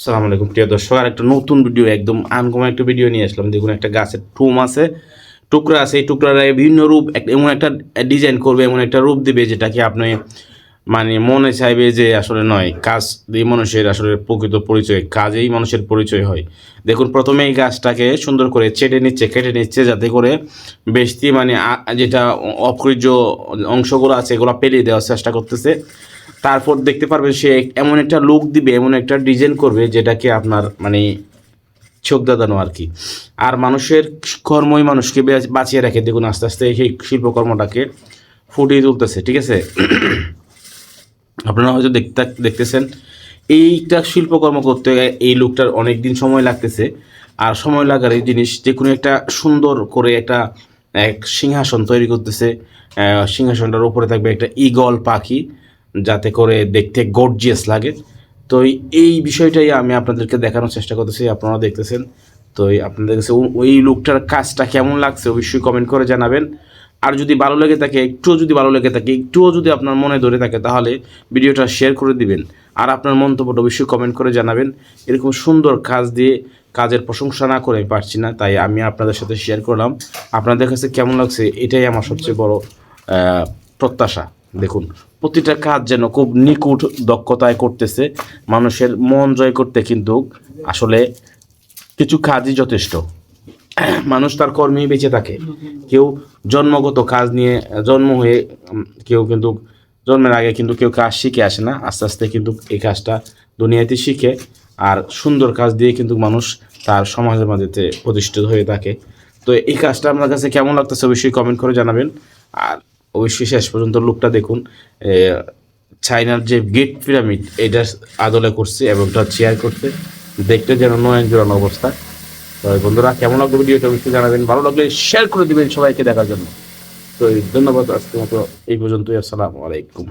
আসসালামু আলাইকুম, প্রিয় দর্শক। আর একটা নতুন ভিডিও একদম আনকমন একটা ভিডিও নিয়ে আসলাম। দেখুন, একটা গাছের টুম আছে, টুকরা আছে। এই টুকরার বিভিন্ন রূপ এমন একটা ডিজাইন করবে, এমন একটা রূপ দিবে, যেটাকে আপনি মানে মনে চাইবে যে আসলে নয়, কাজ দিয়ে মানুষের আসলে প্রকৃত পরিচয়, কাজেই মানুষের পরিচয় হয়। দেখুন, প্রথমে এই গাছটাকে সুন্দর করে চেটে নিচ্ছে, কেটে নিচ্ছে, যাতে করে বেশি মানে যেটা অপ্রিয় অংশগুলো আছে, এগুলো পেরিয়ে দেওয়ার চেষ্টা করতেছে। তারপর দেখতে পারবেন সে এমন একটা লুক দিবে, এমন একটা ডিজাইন করবে, যেটাকে আপনার মানে চোখ দাদানো আর কি। আর মানুষের কর্মই মানুষকে বাঁচিয়ে রাখে। দেখুন, আস্তে আস্তে সেই শিল্পকর্মটাকে ফুটিয়ে তুলতেছে, ঠিক আছে? আপনারা হয়তো দেখতে দেখতেছেন, এইটা শিল্পকর্ম করতে এই লুকটার অনেক দিন সময় লাগতেছে। আর সময় লাগার এই জিনিস, যে কোনো একটা সুন্দর করে একটা, এক সিংহাসন তৈরি করতেছে। সিংহাসনটার উপরে থাকবে একটা ইগল পাখি, যাতে করে দেখতে গর্জিয়াস লাগে। তো এই- বিষয়টাই আমি আপনাদেরকে দেখানোর চেষ্টা করতেছি, আপনারা দেখতেছেন। তো আপনাদের কাছে ওই লুকটার কাজটা কেমন লাগছে অবশ্যই কমেন্ট করে জানাবেন। আর যদি ভালো লেগে থাকে, একটুও যদি ভালো লেগে থাকে, একটুও যদি আপনার মনে ধরে থাকে, তাহলে ভিডিওটা শেয়ার করে দিবেন। আর আপনার মন্তব্যটা অবশ্যই কমেন্ট করে জানাবেন। এরকম সুন্দর কাজ দিয়ে কাজের প্রশংসা না করে পারছি না, তাই আমি আপনাদের সাথে শেয়ার করলাম। আপনাদের কাছে কেমন লাগছে? এটাই আমার সবচেয়ে বড় প্রত্যাশা। দেখুন, প্রতিটা কাজ যেন খুব নিকুট দক্ষতায় করতেছে, মানুষের মন জয় করতে কিন্তু আসলে কিছু কাজই যথেষ্ট। মানুষ তার কর্মেই বেঁচে থাকে। কেউ জন্মগত কাজ নিয়ে, জন্ম হয়ে কেউ কিন্তু জন্মের আগে কিন্তু কেউ কাজ শিখে আসে না। আস্তে আস্তে কিন্তু এই কাজটা দুনিয়াতে শিখে আর সুন্দর কাজ দিয়ে কিন্তু মানুষ তার সমাজের মাঝেতে প্রতিষ্ঠিত হয়ে থাকে। তো এই কাজটা আপনার কাছে কেমন লাগতেছে অবশ্যই কমেন্ট করে জানাবেন। আর অবশ্যই শেষ পর্যন্ত লুকটা দেখুন। চাইনার যে গেট পিরামিড এটা আদলে করছে এবং এটা চেয়ার করছে। দেখতে যেন নয়ন জোড়ানো অবস্থা। বন্ধুরা, কেমন লাগল ভিডিওটা অবশ্যই জানাবেন। ভালো লাগলে শেয়ার করে দিবেন সবাইকে দেখার জন্য। তো ধন্যবাদ আজকের মতো, এই পর্যন্তই, আসসালামু আলাইকুম।